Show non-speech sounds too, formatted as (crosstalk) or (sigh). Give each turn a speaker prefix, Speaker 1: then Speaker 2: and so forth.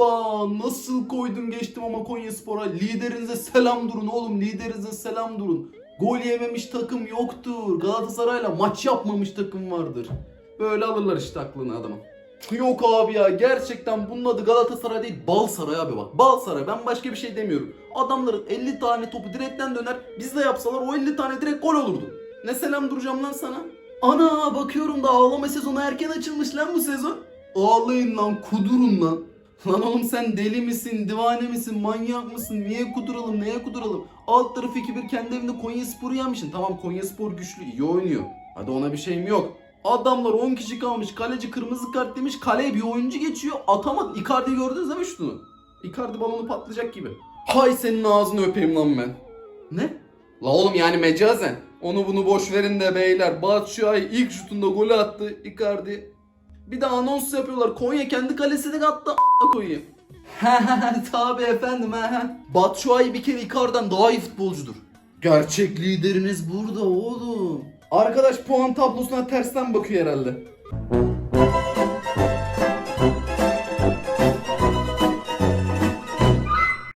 Speaker 1: Hoppa nasıl koydum geçtim ama Konya Spor'a. Liderinize selam durun oğlum liderinize selam durun. Gol yememiş takım yoktur. Galatasaray'la maç yapmamış takım vardır. Böyle alırlar işte aklını adamın. Yok abi ya gerçekten bunun adı Galatasaray değil Balsaray abi bak. Balsaray ben başka bir şey demiyorum. Adamların 50 tane topu direkten döner. Biz de yapsalar o 50 tane direkt gol olurdu. Ne selam duracağım lan sana. Ana bakıyorum da ağlama sezonu erken açılmış lan bu sezon. Ağlayın lan kudurun lan. Lan oğlum sen deli misin, divane misin, manyak mısın? Niye kuduralım, neye kuduralım? Alt tarafı 2-1 kendi evinde Konya Spor'u yenmişsin. Tamam Konya Spor güçlü, iyi oynuyor. Hadi ona bir şeyim yok. Adamlar 10 kişi kalmış, kaleci kırmızı kart demiş, kaleye bir oyuncu geçiyor, atamadı. Icardi'yi gördünüz değil mi şunu? Icardi balonu patlayacak gibi. Hay senin ağzını öpeyim lan ben. Ne? La oğlum yani mecazen. Onu bunu boş verin de beyler. Batshuayi ilk şutunda golü attı. Icardi. Bir de anons yapıyorlar. Konya kendi kalesine attı. A**a koyayım. (laughs) Tabi efendim ha. Batshuayi bir kere Icardi'den daha iyi futbolcudur. Gerçek lideriniz burada oğlum. Arkadaş puan tablosuna tersten bakıyor herhalde.